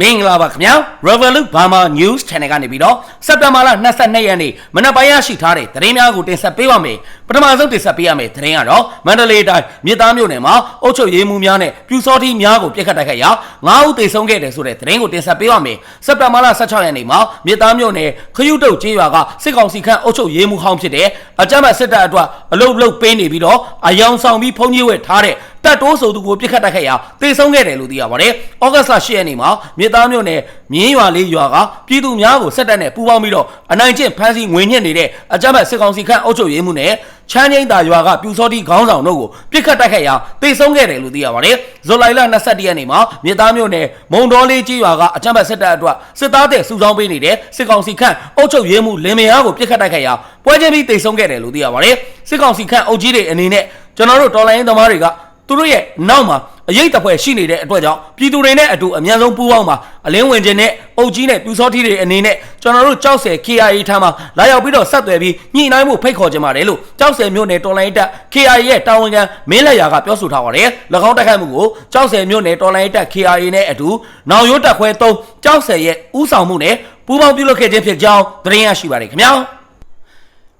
မင်္ဂလာပါခင်ဗျာ Revolut Burma News Channel ကနေပြီးတော့စက်တင်ဘာလ22ရက်နေ့မနက်ပိုင်းရရှိထားတဲ့သတင်းများကိုတင်ဆက်ပေးပါမယ်ပထမဆုံးတင်ဆက်ပေးရမယ့်သတင်းကတော့မန္တလေးတိုင်းမြစ်သားမြို့နယ်မှာအုပ်ချုပ်ရေးမှူးများနဲ့ပြူစောတိများကိုပြစ်ခတ်တိုက်ခိုက်ရာ9ဦးသေဆုံးခဲ့တယ်ဆိုတဲ့သတင်းကိုတင်ဆက်ပေးပါမယ်စက်တင်ဘာလ16ရက်နေ့မှာမြစ်သားမြို့နယ်ခရုတုတ်ကျေးရွာကစစ်ကောင်စီခန့်အုပ်ချုပ်ရေးမှူးဟောင်းဖြစ်တဲ့အကြမ်းဖက်စစ်တပ်အတွက်အလုတ်လုတ်ပေးနေပြီးတော့အယောင်ဆောင်ပြီးဖုန်ကြီးဝဲထားတဲ့ တပ်တိုးဆိုသူကိုပြစ်ခတ်တိုက်ခိုက်ရာတေဆုံးခဲ့တယ်လို့သိရပါတယ်။ဩဂတ်စ်လ10ရက်နေ့မှာမြေသားမြို့နယ်မြင်းရွာလေးရွာကပြည်သူများကိုစစ်တပ်နဲ့ပူးပေါင်းပြီးတော့အနိုင်ကျင့်ဖမ်းဆီးငွေညှစ်နေတဲ့အကြမ်းဖက်စစ်ကောင်စီခန့်အုပ်ချုပ်ရေးမှုနဲ့ချမ်းငိမ့်တာရွာကပြူစောတိခေါင်းဆောင်တို့ကိုပြစ်ခတ်တိုက်ခိုက်ရာတေဆုံးခဲ့တယ်လို့သိရပါတယ်။ဇူလိုင်လ22ရက်နေ့မှာမြေသားမြို့နယ်မုံတော်လေးကြီးရွာကအကြမ်းဖက်စစ်တပ်အတွက်စစ်သားတဲ့စုဆောင်းပေးနေတဲ့စစ်ကောင်စီခန့်အုပ်ချုပ်ရေးမှုလင်မယားကိုပြစ်ခတ်တိုက်ခိုက်ရာပွဲချင်းပြီးတေဆုံးခဲ့တယ်လို့သိရပါတယ်။စစ်ကောင်စီခန့်အုပ်ကြီးတွေအနေနဲ့ကျွန်တော်တို့တော်လိုင်းသမားတွေက သူတို့ရဲ့နောက်မှာအရေးတပွဲရှိနေတဲ့အတွက်ကြောင့်ပြည်သူတွေနဲ့အတူအမြန်ဆုံးပူးပေါင်းပါအလင်းဝင်ခြင်းနဲ့အုပ်ကြီးနဲ့ပြူစောထီတွေအနေနဲ့ကျွန်တော်တို့ကြောက်ဆယ် KIA ထမ်းမှာလာရောက်ပြီးတော့ဆက်သွယ်ပြီးညှိနှိုင်းမှုဖိတ်ခေါ်ကြပါတယ်လို့ကြောက်ဆယ်မြို့နယ်တော်လိုင်းတပ် KIA ရဲ့တာဝန်ခံမင်းလက်ရာကပြောဆိုထားပါတယ်၎င်းတိုက်ခိုက်မှုကိုကြောက်ဆယ်မြို့နယ်တော်လိုင်းတပ် KIA နဲ့အတူနောင်ရိုးတပ်ခွဲ3ကြောက်ဆယ်ရဲ့ဥဆောင်မှုနဲ့ပူးပေါင်းပြုလုပ်ခဲ့ခြင်းဖြစ်ကြောင်းသတင်းရရှိပါတယ်ခင်ဗျာ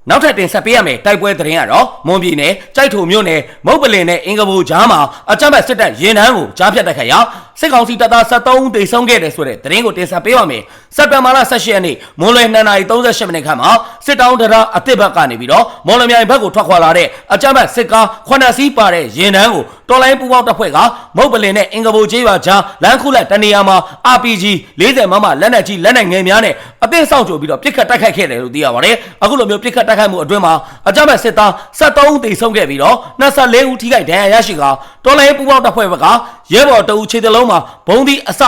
နောက်ထပ်တင်ဆက်ပေးရမယ့်တိုက်ပွဲသတင်းကတော့မွန်ပြည်နယ်ကြိုက်ထုံမြို့နယ်မုတ်ပလင်နဲ့အင်္ဂဘူကြားမှာအကြမ်းဖက်စစ်တပ်ရင်နှန်းကိုကြားဖြတ်တိုက်ခိုက်ရာ စစ်ကောင်စီတပ်သား73ဦးသေဆုံးခဲ့တယ်ဆိုတဲ့သတင်းကိုတင်ဆက်ပေးပါမယ်။စက်တင်ဘာလ18ရက်နေ့မွန်လွယ်2:38မိနစ်ခန့်မှာစစ်တောင်းတရအတစ်ဘက်ကနေပြီးတော့မော်လမြိုင်ဘက်ကိုထွက်ခွာလာတဲ့အကြမ်းဖက်စစ်ကား9စီးပါတဲ့ရင်နှန်းကိုတော်လိုင်းပူပေါင်းတပ်ဖွဲ့ကမုတ်ပလင်နဲ့အင်္ဂဘူကျေးရွာကြားလမ်းခုလက်တနေရာမှာ RPG 40မမလက်နက်ကြီးလက်နက်ငယ်များနဲ့အသင့်ဆောင်ကြိုပြီးတော့ပြစ်ခတ်တိုက်ခိုက်ခဲ့တယ်လို့သိရပါတယ်။အခုလိုမျိုးပြစ်ခတ်တိုက်ခိုက်မှုအတွင်းမှာအကြမ်းဖက်စစ်သား73ဦးသေဆုံးခဲ့ပြီးတော့24ဦးထိခိုက်ဒဏ်ရာရရှိကတော်လိုင်းပူပေါင်းတပ်ဖွဲ့ဘက်က ရဲဘော်တအူခြေတလုံးမှာဘုံဒီအစ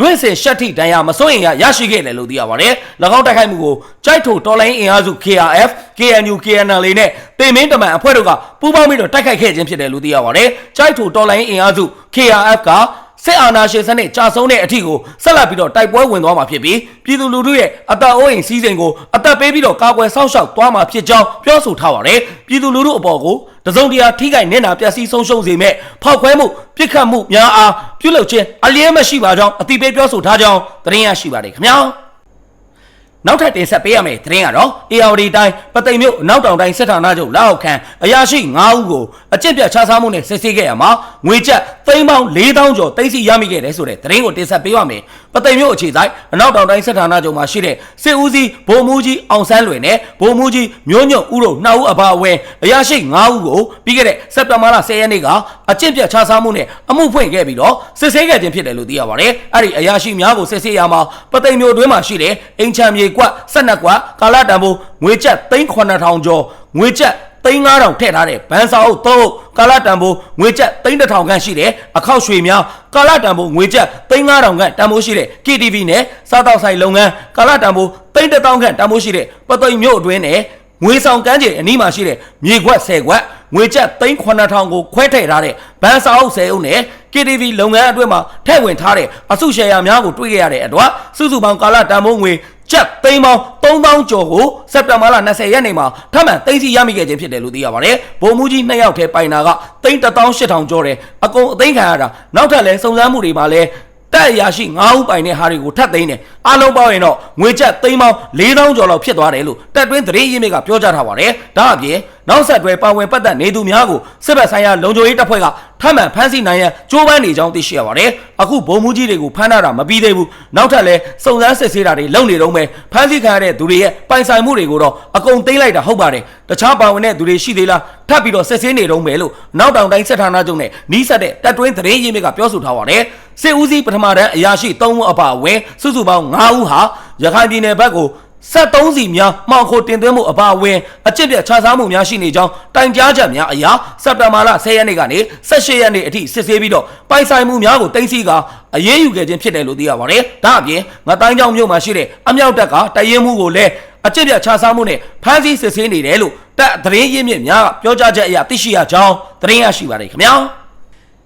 လွင့်စင်ရှက်ထိတန်ရာမစိုးရင်ရရရှိခဲ့တယ်လို့သိရပါတယ်။၎င်းတိုက်ခိုက်မှုကိုကြိုက်ထိုတော်လိုင်းအင်အားစု KRF, KNU, KNL နဲ့တေမင်းတမန်အဖွဲ့တို့ကပူးပေါင်းပြီးတော့တိုက်ခိုက်ခဲ့ခြင်းဖြစ်တယ်လို့သိရပါတယ်။ကြိုက်ထိုတော်လိုင်းအင်အားစု KRF ကစစ်အာဏာရှင်စနစ်ကြာဆုံးတဲ့အထိကိုဆက်လက်ပြီးတော့တိုက်ပွဲဝင်သွားမှာဖြစ်ပြီးပြည်သူလူထုရဲ့အသက်အိုးအိမ်စီးစိမ်ကိုအသက်ပေးပြီးတော့ကာကွယ်စောင့်ရှောက်သွားမှာဖြစ်ကြောင်းပြောဆိုထားပါတယ်။ပြည်သူလူထုအပေါ်ကို တစုံတရာထိခိုက်နေတာပျက်စီးဆုံးရှုံးစေမဲ့ဖောက်ခွဲမှုပြစ်ခတ်မှုများအားပြုလုပ်ခြင်းအလျဲမရှိပါကြောင်းအတိပေးပြောဆိုထားကြောင်းသတင်းရရှိပါတယ်ခင်ဗျာ။နောက်ထပ်တင်ဆက်ပေးရမယ့်သတင်းကတော့ ARD တိုင်းပသိမ်မြို့နောက်တောင်တိုင်းစစ်ဌာနချုပ်လက်အောက်ခံအရာရှိ9ဦးကိုအကျင့်ပြတ်ချစားမှုနဲ့စစ်ဆေးခဲ့ရမှာငွေကျပ်သိန်းပေါင်း4000ကျော်သိမ်းဆည်းရမိခဲ့တယ်ဆိုတဲ့သတင်းကိုတင်ဆက်ပေးပါမယ်။ပသိမ်မြို့အခြေဆိုင်အနောက်တောင်တိုင်းစစ်ဌာနချုပ်မှာရှိတဲ့စစ်ဦးစီးဗိုလ်မှူးကြီးအောင်ဆန်းလွင်နဲ့ဗိုလ်မှူးကြီးမျိုးညွန့်ဦးတို့နှစ်ဦးအပါအဝင်အရာရှိ9ဦးကိုပြီးခဲ့တဲ့စက်တင်ဘာလ10ရက်နေ့ကအကျင့်ပြတ်ချစားမှုနဲ့အမှုဖွင့်ခဲ့ပြီးတော့စစ်ဆေးခဲ့ခြင်းဖြစ်တယ်လို့သိရပါတယ်။အဲ့ဒီအရာရှိများကိုစစ်ဆေးရမှာပသိမ်မြို့အတွင်းမှာရှိတဲ့အင်ချံမြေကွက်12ကွက်ကာလတန်ဖိုးငွေကျပ်3,900ကျော်ငွေကျပ်3,900ထည့်ထားတဲ့ဘန်စာအုပ်3အုပ်ကာလတန်ဖိုးငွေကျပ်3,000ခန့်ရှိတယ်အခောက်ရွှေများ ကာလတန်ဖိုးငွေကျပ်3,900ခန့်တန်ဖိုးရှိတဲ့ KTV နဲ့စားတောက်ဆိုင်လုပ်ငန်းကာလတန်ဖိုး3,000ခန့်တန်ဖိုးရှိတဲ့ပသိမ်မြို့အတွင်းနဲ့ငွေဆောင်ကမ်းခြေအနီးမှာရှိတဲ့မြေခွက်10ခွက်ငွေကျပ်3,900ကိုခွဲထည့်ထားတဲ့ဘန်စာအုပ်10အုပ်နဲ့ KTV လုပ်ငန်းအတွင်းမှာထည့်ဝင်ထားတဲ့အစုရှယ်ယာများကိုတွေ့ခဲ့ရတဲ့အတွက်စုစုပေါင်းကာလတန်ဖိုးငွေ ကျပ်သိန်းပေါင်း3000ကျော်ကိုစက်တင်ဘာလ20ရက်နေ့မှာထပ်မံသိမ်းဆည်းရမိခဲ့ခြင်းဖြစ်တယ်လို့သိရပါတယ်။ဗိုလ်မှူးကြီး2ယောက်ထဲပိုင်တာကသိန်း18000ကျော်တယ်။အကုန်အသိမ်းခံရတာနောက်ထပ်လည်းစုံစမ်းမှုတွေမှာလည်းတက်ရရှိ9ဦးပိုင်တဲ့ဟာတွေကိုထပ်သိမ်းတယ်။အားလုံးပေါင်းရင်တော့ငွေကျပ်သိန်းပေါင်း4000ကျော်လောက်ဖြစ်သွားတယ်လို့တက်တွင်းသတင်းရင်းမြစ်ကပြောကြားထားပါတယ်။ဒါအပြင်နောက်ဆက်တွဲပါဝင်ပတ်သက်နေသူများကိုစစ်ဘက်ဆိုင်ရာလုံခြုံရေးတပ်ဖွဲ့က ထပ်မံဖမ်းဆီးနိုင်ရန်ကြိုးပမ်းနေကြောင်းသိရှိရပါတယ်။အခုဗိုလ်မှူးကြီးတွေကိုဖမ်းတာမပြီးသေးဘူး။နောက်ထပ်လည်းစုံစမ်းစစ်ဆေးတာတွေလုပ်နေတော့မယ်။ဖမ်းဆီးခံရတဲ့သူတွေရဲ့ပိုင်ဆိုင်မှုတွေကိုတော့အကုန်သိမ်းလိုက်တာဟုတ်ပါတယ်။တခြားပါဝင်တဲ့သူတွေရှိသေးလား။ထပ်ပြီးတော့စစ်ဆေးနေတော့မယ်လို့နောက်တောင်တိုင်းစစ်ဌာနချုပ်နဲ့နီးစပ်တဲ့တပ်တွင်းသတင်းရင်းမြစ်ကပြောဆိုထားပါတယ်။စစ်ဦးစီးပထမတန်းအရာရှိ3ဦးအပါအဝင်စုစုပေါင်း9ဦးဟာရခိုင်ပြည်နယ်ဘက်ကို 73စီများမှောင်ခိုတင်သွင်းမှုအပါအဝင်အကျင့်ပြတ်ခြားစားမှုများရှိနေကြောင်းတိုင်ကြားချက်များအရာစက်တင်ဘာလ10ရက်နေ့ကနေ18ရက်နေ့အထိစစ်ဆေးပြီးတော့ပိုင်ဆိုင်မှုများကိုတင်စီကအရေးယူခဲ့ခြင်းဖြစ်တယ်လို့သိရပါတယ်။ဒါအပြင်ငတိုင်းကြောင်မြို့မှာရှိတဲ့အမြောက်တပ်ကတရင်မှုကိုလည်းအကျင့်ပြတ်ခြားစားမှုနဲ့ဖမ်းဆီးစစ်ဆေးနေတယ်လို့တပ်သတင်းရင်းမြစ်များကပြောကြားချက်အရသိရှိရကြောင်းသတင်းရရှိပါတယ်ခင်ဗျာ။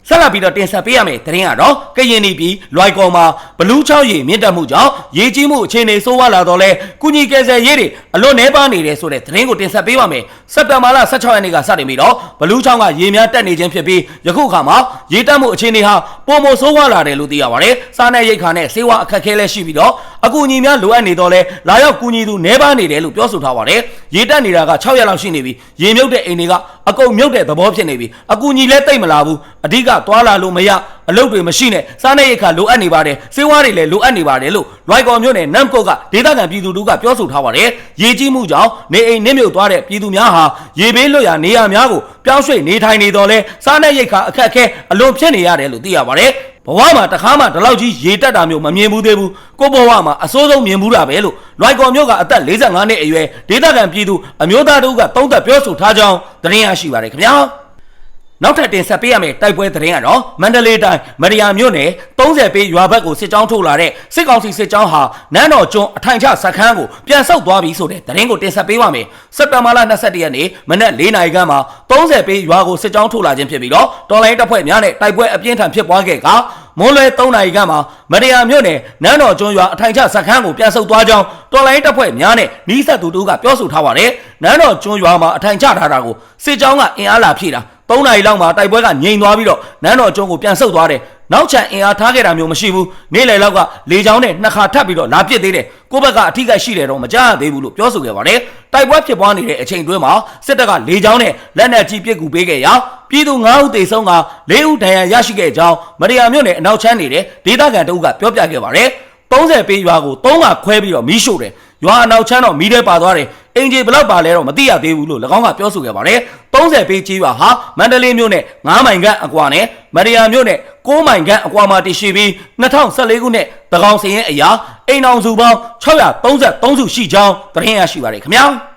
ဆက်လက်ပြီးတော့တင်ဆက်ပေးရမယ့်သတင်းကတော့ကရင်နီပြည်လွိုက်ကော်မှာဘလူးချောင်းရည်မြင့်တက်မှုကြောင့်ရေကြီးမှုအခြေအနေဆိုးဝါးလာတော့လဲကုညီကယ်ဆယ်ရေးတွေအလွန်နှဲပါနေတယ်ဆိုတဲ့သတင်းကိုတင်ဆက်ပေးပါမယ်စက်တင်ဘာလ16ရက်နေ့ကစတင်ပြီးတော့ဘလူးချောင်းကရေများတက်နေခြင်းဖြစ်ပြီးယခုအခါမှာရေတက်မှုအခြေအနေဟာ ပုံမဆိုးဝါးလာတယ်လို့သိရပါတယ်စားနယ်ရိတ်ခါနဲ့စေဝါအခက်အခဲလည်းရှိပြီးတော့အကူအညီများလိုအပ်နေတော့လဲလာရောက်ကူညီသူနှဲပါနေတယ်လို့ပြောဆိုထားပါတယ်ရေတက်နေတာက6ရက်လောက်ရှိနေပြီရေမြုပ်တဲ့အိမ်တွေကအကုန်မြုပ်တဲ့သဘောဖြစ်နေပြီအကူအညီလည်းတိတ်မလာဘူးအဓိကသွားလာလို့မရ အလုပ်တွေမရှိနဲ့စားနေရိတ်ခါလိုအပ်နေပါတယ်စေဝါတွေလည်းလိုအပ်နေပါတယ်လို့လွိုက်ကော်မြို့နယ်နမ်ကုတ်ကဒေသခံပြည်သူတို့ကပြောဆိုထားပါတယ်ရေကြီးမှုကြောင့်နေအိမ်နစ်မြုပ်သွားတဲ့ပြည်သူများဟာရေဘေးလွတ်ရာနေရာများကိုပြောင်းရွှေ့နေထိုင်နေတော့လဲစားနေရိတ်ခါအခက်အခဲအလွန်ဖြစ်နေရတယ်လို့သိရပါတယ်ဘဝမှာတခါမှဒီလောက်ကြီးရေတက်တာမျိုးမမြင်ဘူးသေးဘူးကိုဘဝမှာအစိုးဆုံးမြင်ဘူးတာပဲလို့လွိုက်ကော်မြို့ကအသက်45နှစ်အရွယ်ဒေသခံပြည်သူအမျိုးသားတို့ကသုံးသက်ပြောဆိုထားကြောင်းသတင်းရရှိပါတယ်ခင်ဗျာ နောက်ထပ်တင်ဆက်ပေးရမယ့်တိုက်ပွဲသတင်းကတော့မန္တလေးတိုင်းမရယာမြို့နယ်30ပေရွာဘက်ကိုစစ်ကြောင်းထုတ်လာတဲ့စစ်ကောင်စီစစ်ကြောင်းဟာနန်းတော်ကျွန်းအထိုင်ချစခန်းကိုပြန်ဆုတ်သွားပြီဆိုတဲ့သတင်းကိုတင်ဆက်ပေးပါမယ်။စက်တင်ဘာလ22ရက်နေ့မနက်၄နာရီခန့်မှာ30ပေရွာကိုစစ်ကြောင်းထုတ်လာခြင်းဖြစ်ပြီးတော့တော်လိုင်းတပ်ဖွဲ့များနဲ့တိုက်ပွဲအပြင်းထန်ဖြစ်ပွားခဲ့က မွန်းလွဲ3နာရီခန့်မှာမရယာမြို့နယ်နန်းတော်ကျွန်းရွာအထိုင်ချစခန်းကိုပြန်ဆုတ်သွားကြောင်းတော်လိုင်းတပ်ဖွဲ့များနဲ့နီးစပ်သူတို့ကပြောဆိုထားပါတယ်။နန်းတော်ကျွန်းရွာမှာအထိုင်ချထားတာကိုစစ်ကြောင်းကအင်အားလာဖြည့်တာ3နာရီလောက်မှာတိုက်ပွဲကငြိမ်သွားပြီးတော့နန်းတော်ကျွန်းကိုပြန်ဆုတ်သွားတယ် နောက်ချန်အင်အားထားခဲ့တာမျိုးမရှိဘူးနေ့လယ်လောက်ကလေချောင်းနဲ့နှစ်ခါထပ်ပြီးတော့လာပစ်သေးတယ်ကိုယ့်ဘက်ကအထိကရှိတယ်တော့မကြားရသေးဘူးလို့ပြောဆိုခဲ့ပါတယ်တိုက်ပွဲဖြစ်ပွားနေတဲ့အချိန်တွင်းမှာစစ်တပ်ကလေချောင်းနဲ့လက်နက်ကြီးပစ်ကူပေးခဲ့ရာပြည်သူ9ဦးသေဆုံးက4ဦးဒဏ်ရာရရှိခဲ့ကြောင်းမရယာမြို့နယ်အနောက်ချမ်းနေတဲ့ဒေသခံတအုပ်ကပြောပြခဲ့ပါတယ်30ပေးရွာကို3ကခွဲပြီးတော့မီးရှို့တယ်ရွာအနောက်ချမ်းတော့မီးထဲပါသွားတယ် အင်ဂျီဘလောက်ပါလဲတော့မသိရသေးဘူးလို့၎င်းကပြောဆိုခဲ့ပါတယ်30ပေးကြီးရွာဟာမန္တလေးမြို့နဲ့9မိုင်ခန့်အကွာနဲ့မရယာမြို့နဲ့6မိုင်ခန့်အကွာမှာတည်ရှိပြီး2014ခုနှစ်တကောင်စရင်အရာအိမ်အောင်စုပေါင်း633စုရှိကြောင်းသတင်းရရှိပါတယ်ခင်ဗျာ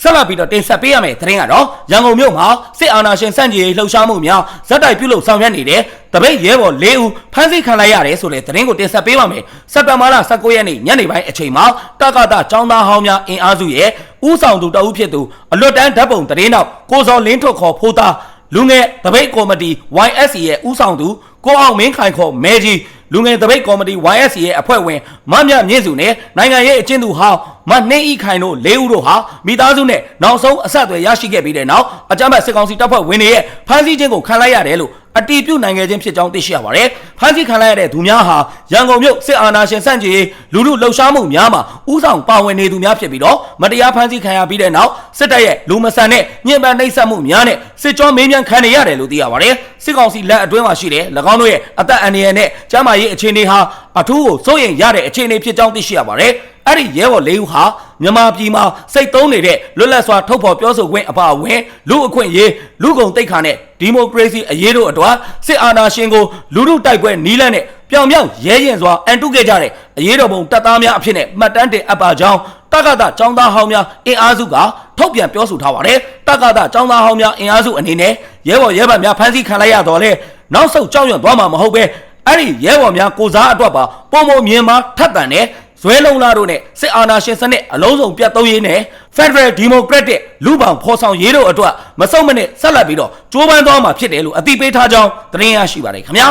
ဆက်လက်ပြီးတော့တင်ဆက်ပေးရမယ့်သတင်းကတော့ရန်ကုန်မြို့မှာစစ်အာဏာရှင်စန့်ကျင်ရေးလှုပ်ရှားမှုများဇက်တိုက်ပြုလုပ်ဆောင်ရွက်နေတဲ့တပိတ်ရဲဘော်၄ဦးဖမ်းဆီးခံလိုက်ရတယ်ဆိုတဲ့သတင်းကိုတင်ဆက်ပေးပါမယ်။စက်တဘာလ19ရက်နေ့ညနေပိုင်းအချိန်မှာတက္ကသចောင်းသားဟောင်းများအင်အားစုရဲ့ဥဆောင်သူတအုပ်ဖြစ်သူအလွတ်တန်းဓာတ်ပုံသတင်းနောက်ကိုစော်လင်းထွတ်ခေါ်ဖိုးသားလူငယ်တပိတ်ကော်မတီ YSC ရဲ့ဥဆောင်သူကိုအောင်မင်းခိုင်ခေါ်မဲကြီး လူငယ်တပိတ်ကော်မတီ YSC ရဲ့အဖွဲ့ဝင်မမြမြင့်စုနဲ့နိုင်ငံရေးအကျဉ်းသူဟောင်းမနှင်းဤခိုင်တို့၄ဦးတို့ဟာမိသားစုနဲ့နောက်ဆုံးအဆက်အသွယ်ရရှိခဲ့ပြီးတဲ့နောက်အကြမ်းဖက်စစ်ကောင်စီတပ်ဖွဲ့ဝင်တွေရဲ့ဖမ်းဆီးခြင်းကိုခံလိုက်ရတယ်လို့ အတီးပြုတ်နိုင်ငံချင်းဖြစ်ကြောင်းသိရှိရပါတယ်။ဖမ်းဆီးခံလိုက်ရတဲ့သူများဟာရန်ကုန်မြို့စစ်အာဏာရှင်စန့်ကျင်ရေးလူမှုလှုပ်ရှားမှုများမှာဥဆောင်ပါဝင်နေသူများဖြစ်ပြီးတော့မတရားဖမ်းဆီးခံရပြီးတဲ့နောက်စစ်တပ်ရဲ့လူမဆန်တဲ့ညှဉ်းပန်းနှိပ်စက်မှုများနဲ့စစ်ကြောမေးမြန်းခံနေရတယ်လို့သိရပါတယ်။စစ်ကောင်စီလက်အတွင်းမှာရှိတဲ့၎င်းတို့ရဲ့အသက်အန္တရာယ်နဲ့ကျန်းမာရေးအခြေအနေဟာအထူးကိုစိုးရိမ်ရတဲ့အခြေအနေဖြစ်ကြောင်းသိရှိရပါတယ်။ အဲ့ဒီရဲဘော်လေးဦးဟာမြန်မာပြည်မှာစိတ်သုံးနေတဲ့လွတ်လပ်စွာထုတ်ဖော်ပြောဆိုခွင့်အပါအဝင်လူအခွင့်အရေးလူကုန်တိတ်ခါနဲ့ဒီမိုကရေစီအရေးတို့အတွက်စစ်အာဏာရှင်ကိုလူထုတိုက်ပွဲနီးလန့်နဲ့ပြောင်ပြောင်ရဲရင်စွာအန်တုခဲ့ကြတဲ့အရေးတော်ပုံတပ်သားများအဖြစ်နဲ့မှတ်တမ်းတင်အပ်ပါကြောင်းတက္ကသចောင်းသားဟောင်းများအင်အားစုကထုတ်ပြန်ပြောဆိုထားပါတယ်တက္ကသចောင်းသားဟောင်းများအင်အားစုအနေနဲ့ရဲဘော်ရဲဘက်များဖမ်းဆီးခံလိုက်ရတော့လေနောက်ဆုတ်ကြောက်ရွံ့သွားမှာမဟုတ်ပဲအဲ့ဒီရဲဘော်များကိုစားအတွက်ပါပုံပုံမြင်မှာထပ်တန်တဲ့ ဇွဲလုံးလားတို့နဲ့စစ်အာဏာရှင်စနစ်အလုံးစုံပြတ်သုံးရေးနဲ့ Federal Democratic လူပောင်ဖော်ဆောင်ရေးတို့အတွက်မစုံမနစ်ဆက်လက်ပြီးတော့ကြိုးပမ်းသွားမှာဖြစ်တယ်လို့အသိပေးထားကြောင်းသတင်းရရှိပါတယ်ခင်ဗျာ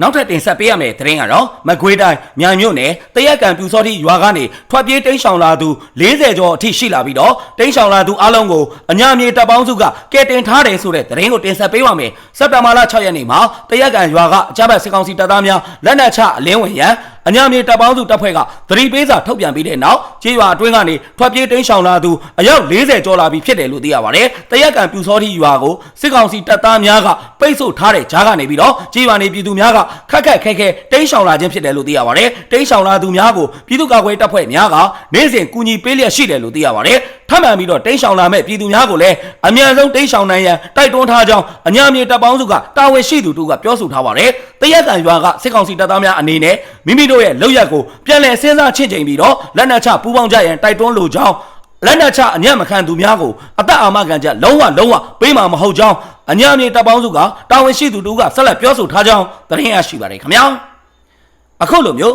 နောက်ထပ်တင်ဆက်ပေးရမယ့်သတင်းကတော့မကွေးတိုင်းမြိုင်မြို့နယ်တရက်ကံပြူစောတိရွာကနေထွက်ပြေးတိမ်းရှောင်လာသူ40ကျော်အထိရှိလာပြီးတော့တိမ်းရှောင်လာသူအလုံးကိုအညာမြေတပ်ပေါင်းစုကကဲတင်ထားတယ်ဆိုတဲ့သတင်းကိုတင်ဆက်ပေးပါမယ်စက်တင်ဘာလ6ရက်နေ့မှာတရက်ကံရွာကအကြမ်းဖက်စစ်ကောင်စီတပ်သားများလက်နက်ချအလင်းဝင်ရန် အညာမြေတပ်ပေါင်းစုတပ်ဖွဲ့ကသတိပေးစာထုတ်ပြန်ပြီးတဲ့နောက်ကြေးရွာအတွင်းကနေထွက်ပြေးတိမ်းရှောင်လာသူအယောက်40ကျော်လာပြီဖြစ်တယ်လို့သိရပါတယ်တရက်ကံပြူစောတိရွာကိုစစ်ကောင်စီတပ်သားများကပိတ်ဆို့ထားတဲ့ကြားကနေပြီးတော့ကြေးရွာနေပြည်သူများကခက်ခက်ခဲခဲတိမ်းရှောင်လာခြင်းဖြစ်တယ်လို့သိရပါတယ်တိမ်းရှောင်လာသူများကိုပြည်သူ့ကာကွယ်တပ်ဖွဲ့များကနေ့စဉ်ကူညီပေးလျက်ရှိတယ်လို့သိရပါတယ် ထပ်မံပြီးတော့တိမ်းရှောင်လာမဲ့ပြည်သူများကိုလည်းအမြန်ဆုံးတိမ်းရှောင်နိုင်ရန်တိုက်တွန်းထားကြောင်းအညာမြေတပ်ပေါင်းစုကတာဝန်ရှိသူတို့ကပြောဆိုထားပါတယ်တရက်ကန်ရွာကစစ်ကောင်စီတပ်သားများအနေနဲ့မိမိတို့ရဲ့လောက်ရက်ကိုပြန်လည်စဉ်းစားချင့်ချိန်ပြီးတော့လက်နက်ချပူးပေါင်းကြရန်တိုက်တွန်းလိုကြောင်းလက်နက်ချအညံ့မခံသူများကိုအသက်အာမခံချက်လုံးဝလုံးဝပေးမှာမဟုတ်ကြောင်းအညာမြေတပ်ပေါင်းစုကတာဝန်ရှိသူတို့ကဆက်လက်ပြောဆိုထားကြောင်းသတင်းရရှိပါတယ်ခင်ဗျာအခုလိုမျိုး